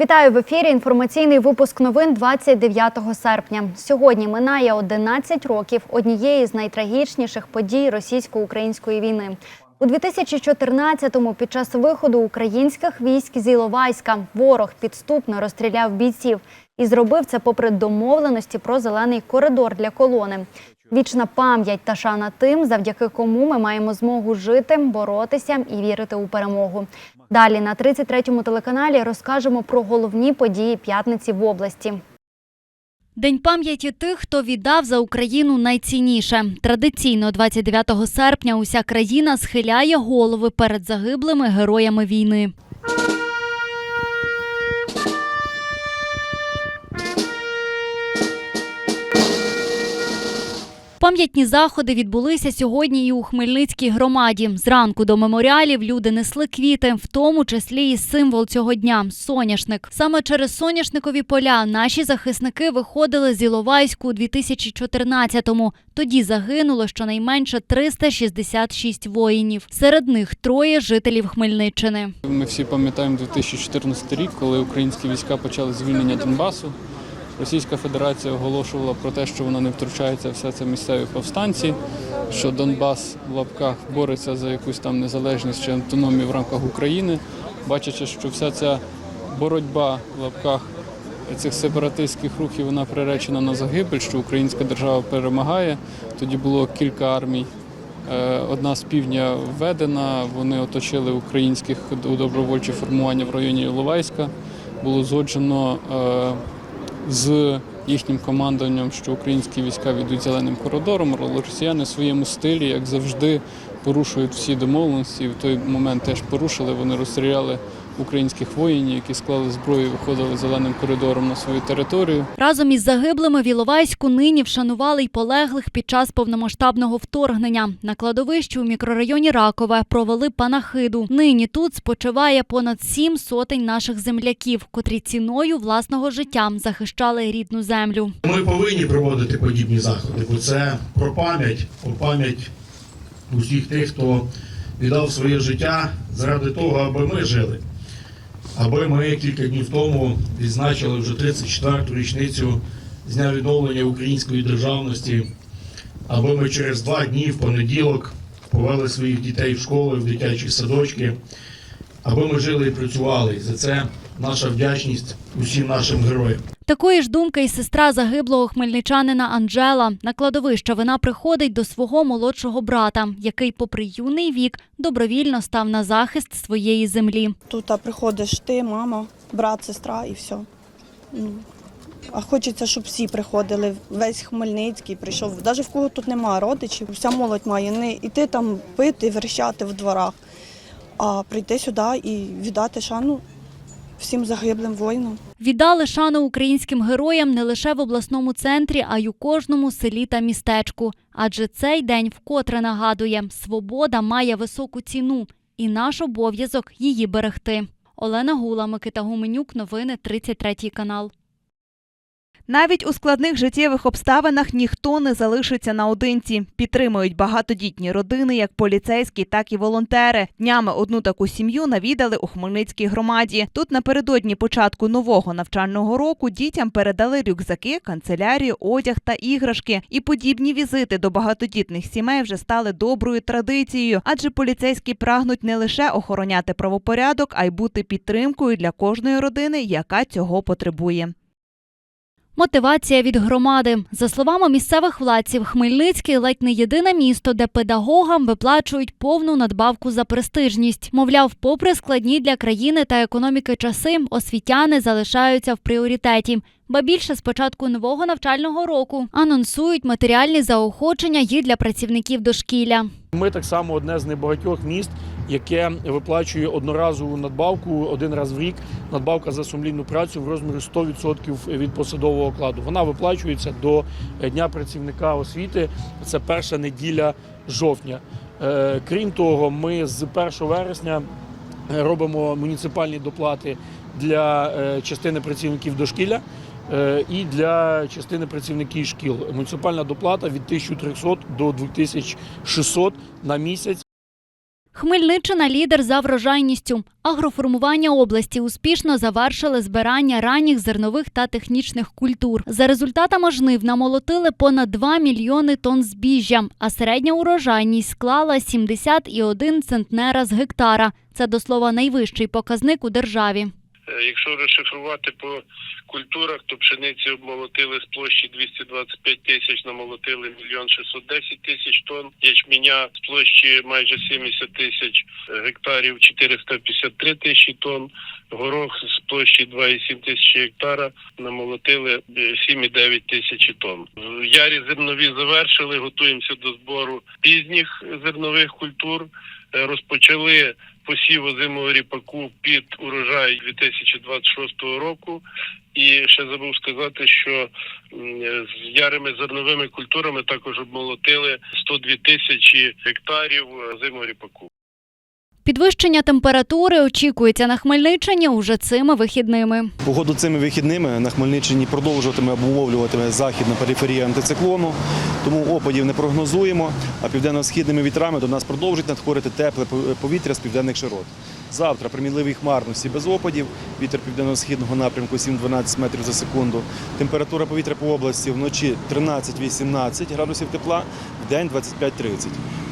Вітаю в ефірі. Інформаційний випуск новин 29 серпня. Сьогодні минає 11 років однієї з найтрагічніших подій російсько-української війни. У 2014-му під час виходу українських військ з Іловайська ворог підступно розстріляв бійців і зробив це попри домовленості про зелений коридор для колони. Вічна пам'ять та шана тим, завдяки кому ми маємо змогу жити, боротися і вірити у перемогу. Далі на 33-му телеканалі розкажемо про головні події п'ятниці в області. День пам'яті тих, хто віддав за Україну найцінніше. Традиційно 29 серпня уся країна схиляє голови перед загиблими героями війни. Пам'ятні заходи відбулися сьогодні і у Хмельницькій громаді. Зранку до меморіалів люди несли квіти, в тому числі і символ цього дня соняшник. Саме через соняшникові поля наші захисники виходили з Іловайську у 2014-му. Тоді загинуло щонайменше 366 воїнів. Серед них троє жителів Хмельниччини. Ми всі пам'ятаємо 2014 рік, коли українські війська почали звільнення Донбасу. Російська Федерація оголошувала про те, що вона не втручається, все це місцеві повстанці, що Донбас в лапках бореться за якусь там незалежність чи автономію в рамках України, бачачи, що вся ця боротьба в лапках цих сепаратистських рухів вона приречена на загибель, що українська держава перемагає. Тоді було кілька армій. Е, Одна з півдня введена, вони оточили українських добровольчі формування в районі Іловайська. Було згоджено е, з їхнім командуванням, що українські війська відуть зеленим коридором, але росіяни в своєму стилі, як завжди, порушують всі домовленості. І в той момент теж порушили. Вони розстріляли українських воїнів, які склали зброю, і виходили зеленим коридором на свою територію. Разом із загиблими в Іловайську нині вшанували й полеглих під час повномасштабного вторгнення. На кладовищі у мікрорайоні Ракове провели панахиду. Нині тут спочиває понад сім сотень наших земляків, котрі ціною власного життя захищали рідну землю. Ми повинні проводити подібні заходи, бо це про пам'ять, про пам'ять усіх тих, хто віддав своє життя заради того, аби ми жили. Аби ми кілька днів тому відзначили вже 34-ту річницю з дня відновлення української державності, аби ми через два дні в понеділок повели своїх дітей в школи, в дитячі садочки, аби ми жили і працювали. За це наша вдячність усім нашим героям. Такої ж думки і сестра загиблого хмельничанина Анжела. На кладовище вона приходить до свого молодшого брата, який, попри юний вік, добровільно став на захист своєї землі. Тут а, приходиш ти, мама, брат, сестра і все. Ну, А хочеться, щоб всі приходили. Весь Хмельницький прийшов. Навіть в кого тут немає родичів, вся молодь має не йти там пити, верещати в дворах, а прийти сюди і віддати шану всім загиблим воїнам. Віддали шану українським героям не лише в обласному центрі, а й у кожному селі та містечку. Адже цей день вкотре нагадує, свобода має високу ціну, і наш обов'язок її берегти. Олена Гула, Микита Гуменюк, новини 33 канал. Навіть у складних життєвих обставинах ніхто не залишиться наодинці. Підтримують багатодітні родини, як поліцейські, так і волонтери. Днями одну таку сім'ю навідали у Хмельницькій громаді. Тут напередодні початку нового навчального року дітям передали рюкзаки, канцелярію, одяг та іграшки. І подібні візити до багатодітних сімей вже стали доброю традицією, адже поліцейські прагнуть не лише охороняти правопорядок, а й бути підтримкою для кожної родини, яка цього потребує. Мотивація від громади. За словами місцевих владців, Хмельницький ледь не єдине місто, де педагогам виплачують повну надбавку за престижність. Мовляв, попри складні для країни та економіки часи, освітяни залишаються в пріоритеті. Ба більше з початку нового навчального року анонсують матеріальні заохочення і для працівників дошкілля. Ми так само одне з небагатьох міст, яке виплачує одноразову надбавку один раз в рік. Надбавка за сумлінну працю в розмірі 100% від посадового окладу. Вона виплачується до Дня працівника освіти. Це перша неділя жовтня. Е, Крім того, ми з 1 вересня робимо муніципальні доплати для е, частини працівників дошкілля. е, І для частини працівників шкіл муніципальна доплата від 1300 до 2600 на місяць. Хмельниччина лідер за врожайністю. Агроформування області успішно завершили збирання ранніх зернових та технічних культур. За результатами жнив намолотили понад 2 мільйони тонн збіжжя, а середня урожайність склала 70,1 центнера з гектара. Це до слова найвищий показник у державі. Е, Якщо розшифрувати по то пшениці обмолотили з площі 225 тисяч, намолотили мільйон 610 тисяч тонн. Ячменя з площі майже 70 тисяч е, гектарів 453 тисячі тонн. Горох з площі 2,7 тисячі гектара намолотили е, 7,9 тисячі тонн. Ярі зернові завершили, готуємося до збору пізніх зернових культур. Е, Розпочали посів озимого ріпаку під урожай 2026 року. І ще забув сказати, що з ярими зерновими культурами також обмолотили 102 тисячі гектарів озимого ріпаку. Підвищення температури очікується на Хмельниччині уже цими вихідними. Погоду цими вихідними на Хмельниччині продовжуватиме обумовлюватиме західна периферія антициклону, тому опадів не прогнозуємо, а південно-східними вітрами до нас продовжить надходити тепле повітря з південних широт. Завтра при мінливій хмарності без опадів, вітер південно-східного напрямку 7-12 метрів за секунду. Температура повітря по області вночі 13-18 градусів тепла, в день 25-30.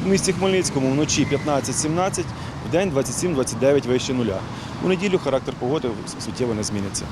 У місті Хмельницькому вночі 15-17, в день 27-29 вище нуля. У неділю характер погоди суттєво не зміниться.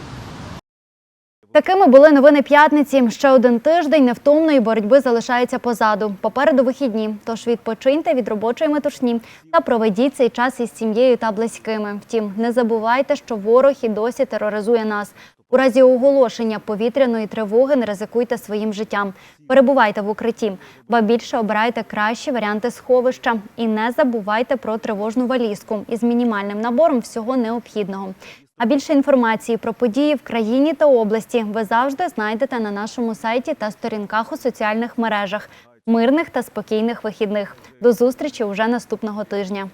Такими були новини п'ятниці. Ще один тиждень невтомної боротьби залишається позаду. Попереду вихідні. Тож відпочиньте від робочої метушні та проведіть цей час із сім'єю та близькими. Втім, не забувайте, що ворог і досі тероризує нас. У разі оголошення повітряної тривоги не ризикуйте своїм життям. Перебувайте в укритті, ба більше обирайте кращі варіанти сховища. І не забувайте про тривожну валізку із мінімальним набором всього необхідного. А більше інформації про події в країні та області ви завжди знайдете на нашому сайті та сторінках у соціальних мережах. Мирних та спокійних вихідних. До зустрічі уже наступного тижня.